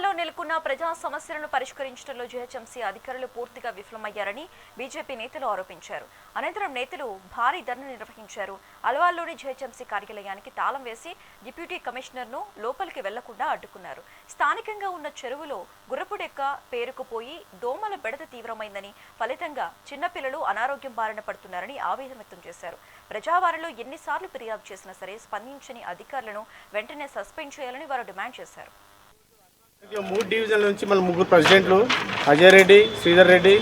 జిల్లాల్లో నెలకొన్న ప్రజా సమస్యలను పరిష్కరించడంలో జీహెచ్ఎంసీ అధికారులు పూర్తిగా విఫలమయ్యారని బీజేపీ నేతలు ఆరోపించారు. అనంతరం నేతలు భారీ ధర్నా నిర్వహించారు. అల్వాల్లోని జీహెచ్ఎంసీ కార్యాలయానికి తాళం వేసి డిప్యూటీ కమిషనర్ను లోపలికి వెళ్ళకుండా అడ్డుకున్నారు. స్థానికంగా ఉన్న చెరువులో గుర్రపుడెక్క పేరుకుపోయి దోమల బెడద తీవ్రమైందని ఫలితంగా చిన్నపిల్లలు అనారోగ్యం బారిన పడుతున్నారని ఆవేదన వ్యక్తం చేశారు. ప్రజావారిలో ఎన్నిసార్లు ఫిర్యాదు చేసినా సరే స్పందించని అధికారులను వెంటనే సస్పెండ్ చేయాలని వారు డిమాండ్ చేశారు. మూడు డివిజన్ల నుంచి మన ముగ్గురు ప్రెసిడెంట్లు అజయ్ రెడ్డి శ్రీధర్ రెడ్డి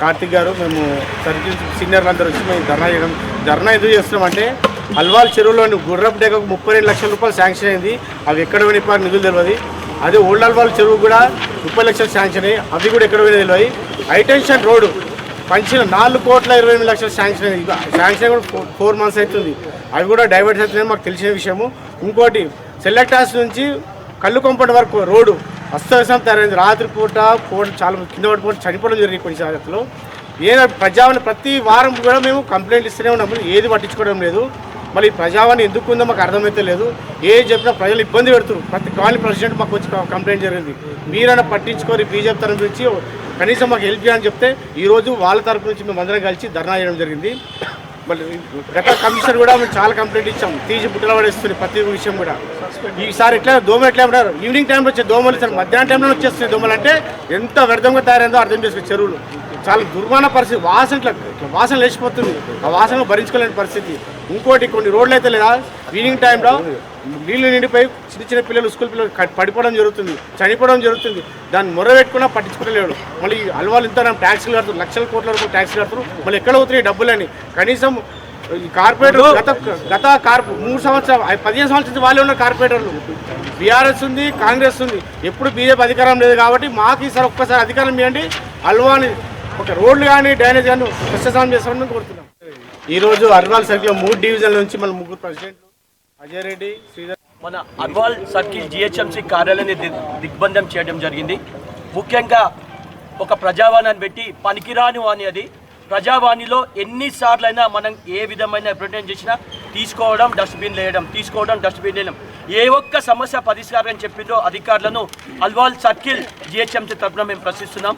కార్తిక్ గారు మేము సర్కిల్ సీనియర్లు అందరూ వచ్చి మేము ధర్నా చేయడం ధర్నా ఎందుకు చేస్తున్నామంటే అల్వాల్ చెరువులోని గుర్రపు డేగకు ముప్పై రెండు లక్షల రూపాయలు శాంక్షన్ అయింది అవి ఎక్కడ వెళ్ళిపోయారు నిధులు తెలియదు. అదే ఓల్డ్ అల్వాల్ చెరువు కూడా ముప్పై లక్షలు శాంక్షన్ అయ్యి అవి కూడా ఎక్కడ పోయినా తెలియదు. హైటెన్షన్ రోడ్డు పంచిన నాలుగు కోట్ల ఇరవై ఎనిమిది లక్షలు శాంక్షన్ అయింది. శాంక్షన్ కూడా ఫోర్ మంత్స్ అవుతుంది. అవి కూడా డైవర్ట్ అవుతున్నాయని మాకు తెలిసిన విషయము. ఇంకోటి సెలెక్టాస్ నుంచి కళ్ళు కొంపటి వరకు రోడ్డు. అస్తవ్యస్తం తయారైంది. రాత్రి పూట చాలా కింద పడిపోవడం చనిపోవడం జరిగింది కొన్ని జాగ్రత్తలు ఏదైనా ప్రజావాణి ప్రతి వారం కూడా మేము కంప్లైంట్ ఇస్తూనే ఉన్నాము. ఏది పట్టించుకోవడం లేదు. మళ్ళీ ప్రజావాణి ఎందుకు ఉందో మాకు అర్థమైతే లేదు. ఏ చెప్పినా ప్రజలు ఇబ్బంది పెడుతున్నారు. ప్రతి కాలనీ ప్రెసిడెంట్ మాకు వచ్చి కంప్లైంట్ జరిగింది. మీరైనా పట్టించుకొని బీజేపీ తరఫు నుంచి కనీసం మాకు హెల్ప్ చేయాలని చెప్తే ఈరోజు వాళ్ళ తరఫు నుంచి మేము అందరం కలిసి ధర్నా చేయడం జరిగింది. మళ్ళీ గత కమిషన్ కూడా మేము చాలా కంప్లైంట్ ఇచ్చాం తీసి బుట్టలు పడేస్తుంది ప్రతి విషయం కూడా. ఈసారి ఎట్లా దోమలు ఎట్లా ఉంటారు ఈవినింగ్ టైంలో వచ్చే దోమలు సార్ మధ్యాహ్నం టైంలో వచ్చేస్తున్నాయి దోమలు అంటే ఎంత వ్యర్థంగా తయారైందో అర్థం చేసుకో చెరువులు. చాలా దుర్మాన పరిస్థితి. వాసన ఇట్లా వాసన లేచిపోతుంది. ఆ వాసన భరించుకోలేని పరిస్థితి. ఇంకోటి కొన్ని రోడ్లు అయితే లేదా ఈవినింగ్ టైంలో నీళ్ళు నిండిపోయి చిన్న చిన్న పిల్లలు స్కూల్ పిల్లలు పడిపోవడం జరుగుతుంది చనిపోవడం జరుగుతుంది. దాన్ని మొర పెట్టుకున్నా పట్టించుకోలేడు. మళ్ళీ అలవాళ్ళు ఇంత ట్యాక్సీలు కడుతున్నారు లక్షల కోట్ల రూపాయలు ట్యాక్సీలు కడుతున్నారు. మళ్ళీ ఎక్కడ అవుతున్నాయి డబ్బులని కనీసం కార్పొరేటర్ గత గత కార్ప మూడు సంవత్సరాలు పదిహేను సంవత్సరాల నుంచి వాళ్ళే ఉన్నారు కార్పొరేటర్లు. బీఆర్ఎస్ ఉంది కాంగ్రెస్ ఉంది. ఎప్పుడు బీజేపీ అధికారం లేదు కాబట్టి మాకు ఈసారి ఒక్కసారి అధికారం ఇవ్వండి. అల్వాని ఒక రోడ్లు కానీ డ్రైనేజ్ కానీ ప్రస్తుతం చేస్తామని కోరుతున్నాం. ఈరోజు అర్వాల్ సర్కిల్ మూడు డివిజన్ల నుంచి మన ముగ్గురు ప్రెసిడెంట్లు అజయ్ రెడ్డి శ్రీధర్ మన అర్వాల్ సర్కిల్ జిహెచ్ఎంసీ కార్యాలయాన్ని దిగ్బంధం చేయడం జరిగింది. ముఖ్యంగా ఒక ప్రజావాణిని పెట్టి పనికిరాని అది. ప్రజావాణిలో ఎన్నిసార్లైనా మనం ఏ విధమైన రిప్రజెంట్ చేసినా తీసుకోవడం డస్ట్బిన్ వేయడం తీసుకోవడం డస్ట్బిన్ వేయడం ఏ ఒక్క సమస్య పరిష్కారం చెప్పిందో అధికారులను అల్వాల్ సర్కిల్ జిహెచ్ఎంసీ తరఫున మేము ప్రశ్నిస్తున్నాం.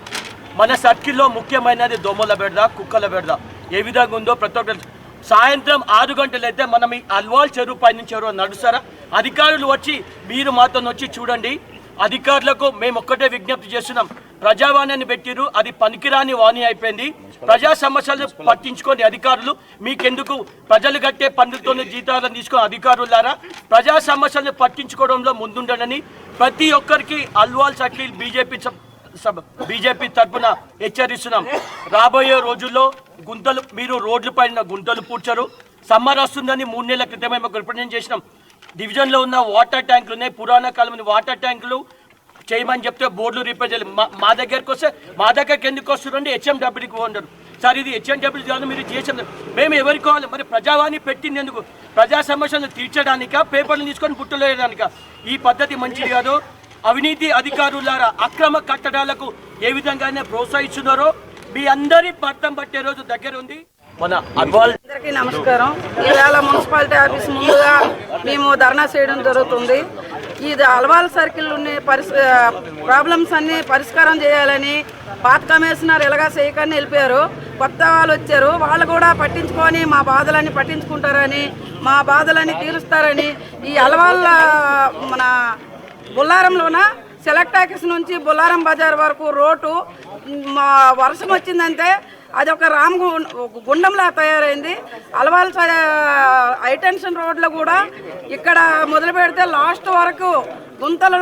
మన సర్కిల్లో ముఖ్యమైనది దోమల బెడద కుక్కల బెడద. ఏ విధంగా ఉందో ప్రతి ఒక్కరు సాయంత్రం ఆరు గంటలు అయితే మనం ఈ అల్వాల్ చెరువు పై నుంచి ఎవరో నడుస్తారా? అధికారులు వచ్చి మీరు మాతో వచ్చి చూడండి. అధికారులకు మేము ఒక్కటే విజ్ఞప్తి చేస్తున్నాం. ప్రజావాణిని పెట్టిరు అది పనికిరాని వాణి అయిపోయింది. ప్రజా సమస్యలు పట్టించుకోని అధికారులు మీకెందుకు ప్రజలు కట్టే పన్నులతోనే జీతాలను తీసుకుని అధికారులారా? ప్రజా సమస్యలను పట్టించుకోవడంలో ముందుండనని ప్రతి ఒక్కరికి అల్వాల్ సట్లీలు బీజేపీ సబ్ బీజేపీ తరఫున హెచ్చరిస్తున్నాం. రాబోయే రోజుల్లో గుంతలు మీరు రోడ్ల పైన గుంతలు పూడ్చరు. సమ్మర్ వస్తుందని మూడు నెలల క్రితమే మేము రిప్రజెంట్ చేసినాం. డివిజన్లో ఉన్న వాటర్ ట్యాంకులు ఉన్నాయి పురాణ కాలం వాటర్ ట్యాంకులు చేయమని చెప్తే బోర్డులు రిపేర్ చేయాలి మా మా దగ్గరికి వస్తే మా దగ్గరికి ఎందుకు వస్తుందండి హెచ్ఎం డబ్ల్యూకి ఉండరు సార్ ఇది హెచ్ఎండబ్ల్యూ కాదు మీరు చేసిన మేము ఎవరికి కావాలి? మరి ప్రజావాణి పెట్టింది ఎందుకు? ప్రజా సమస్యలు తీర్చడానికా పేపర్లు తీసుకొని పుట్టలేయడానిక ఈ పద్ధతి మంచిది కాదు. అవినీతి అధికారులారా అక్రమ కట్టడాలకు ఏ విధంగానే ప్రోత్సహిస్తున్నారో మీ అందరి పట్టం పట్టే రోజు దగ్గర ఉంది. మన అందరికీ నమస్కారం. ఇవాళ మున్సిపాలిటీ ఆఫీస్ ముందుగా మేము ధర్నా చేయడం జరుగుతుంది. ఇది అలవాల్ సర్కిల్ ఉన్న పరిస్ ప్రాబ్లమ్స్ అన్ని పరిష్కారం చేయాలని పాత కమిషనర్ ఎలాగా చేయకని వెళ్ళిపోయారు. కొత్త వాళ్ళు వచ్చారు. వాళ్ళు కూడా పట్టించుకొని మా బాధలన్నీ పట్టించుకుంటారని మా బాధలన్నీ తీరుస్తారని ఈ అలవాళ్ళ మన బుల్లారంలోన సెలెక్ట్ ఆఫీస్ నుంచి బుల్లారం బజార్ వరకు రోడ్డు మా వర్షం వచ్చిందంటే అది ఒక రామ్ గుండంలా తయారైంది. అలవాల్ హైటెన్షన్ రోడ్లో కూడా ఇక్కడ మొదలు పెడితే లాస్ట్ వరకు గుంతలు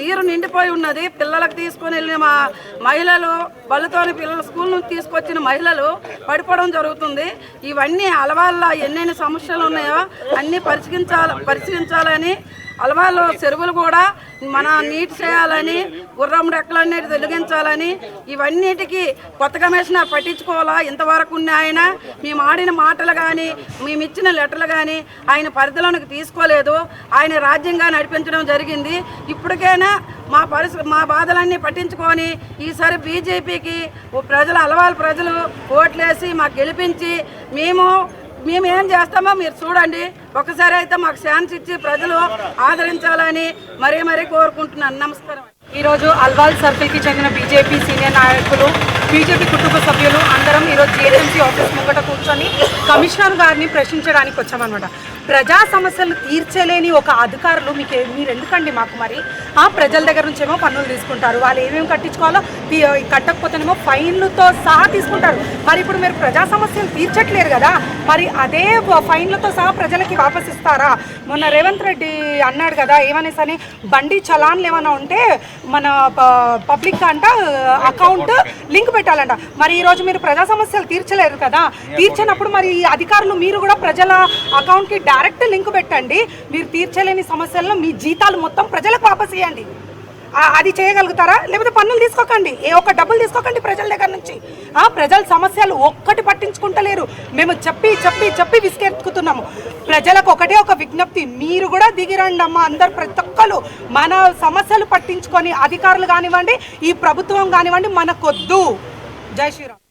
నీరు నిండిపోయి ఉన్నది. పిల్లలకు తీసుకొని వెళ్ళిన మా మహిళలు బలుతోని పిల్లలు స్కూల్ నుంచి తీసుకొచ్చిన మహిళలు పడిపోవడం జరుగుతుంది. ఇవన్నీ అలవాళ్ళ ఎన్నెన్ని సమస్యలు ఉన్నాయో అన్నీ పరిశీలించాలి పరిశీలించాలని అలవాళ్ళు చెరువులు కూడా మన నీట్ చేయాలని గుర్రం రెక్కలన్నీ తొలగించాలని ఇవన్నిటికీ కొత్త కమిషనర్ పట్టించుకోవాలా? ఇంతవరకు ఉన్న ఆయన మేము ఆడిన మాటలు కానీ మేము ఇచ్చిన లెటర్లు కానీ ఆయన పరిధిలోనికి తీసుకోలేదు. ఆయన రాజ్యంగా నడిపించడం జరిగింది. ఇప్పటికైనా మా పరిస్థితి మా బాధలన్నీ పట్టించుకొని ఈసారి బీజేపీకి ప్రజలు అలవాళ్ళ ప్రజలు ఓట్లేసి మాకు గెలిపించి మేము మేమేం చేస్తామో మీరు చూడండి. ఒకసారి అయితే మాకు ఛాన్స్ ఇచ్చి ప్రజలు ఆదరించాలని మరీ మరీ కోరుకుంటున్నాను. నమస్కారం. ఈరోజు అల్వాల్ సర్కిల్కి చెందిన బీజేపీ సీనియర్ నాయకులు బీజేపీ కుటుంబ సభ్యులు అందరం ఈరోజు జిహెచ్ఎంసీ ఆఫీస్ ముంగట కూర్చొని కమిషనర్ గారిని ప్రశ్నించడానికి వచ్చామన్నమాట. ప్రజా సమస్యలు తీర్చలేని ఒక అధికారులు మీకు మీరు ఎందుకండి మాకు మరి? ఆ ప్రజల దగ్గర నుంచేమో పన్నులు తీసుకుంటారు. వాళ్ళు ఏమేమి కట్టించుకోవాలో కట్టకపోతేనేమో ఫైన్లతో సహా తీసుకుంటారు. మరి ఇప్పుడు మీరు ప్రజా సమస్యలు తీర్చట్లేరు కదా? మరి అదే ఫైన్లతో సహా ప్రజలకి వాపస్ ఇస్తారా? మొన్న రేవంత్ రెడ్డి అన్నాడు కదా ఏమనేసి అని బండి చలాన్లు ఏమైనా ఉంటే మన ప- పబ్లిక్ అంట అకౌంట్ లింక్ పెట్టాలంట. మరి ఈరోజు మీరు ప్రజా సమస్యలు తీర్చలేరు కదా? తీర్చినప్పుడు మరి ఈ అధికారులు మీరు కూడా ప్రజల అకౌంట్కి డైరెక్ట్ లింక్ పెట్టండి. మీరు తీర్చలేని సమస్యలను మీ జీతాలు మొత్తం ప్రజలకు వాపస్ ఇవ్వండి అది చేయగలుగుతారా? లేకపోతే పన్నులు తీసుకోకండి. ఏ ఒక్క డబ్బులు తీసుకోకండి ప్రజల దగ్గర నుంచి. ఆ ప్రజల సమస్యలు ఒక్కటి పట్టించుకుంటలేరు. మేము చెప్పి చెప్పి చెప్పి విసుకెత్తుకుతున్నాము. ప్రజలకు ఒకటే ఒక విజ్ఞప్తి. మీరు కూడా దిగిరండి అమ్మ. అందరు ప్రతి ఒక్కరు మన సమస్యలు పట్టించుకొని అధికారులు కానివ్వండి ఈ ప్రభుత్వం కానివ్వండి మనకొద్దు. జై శ్రీరామ్.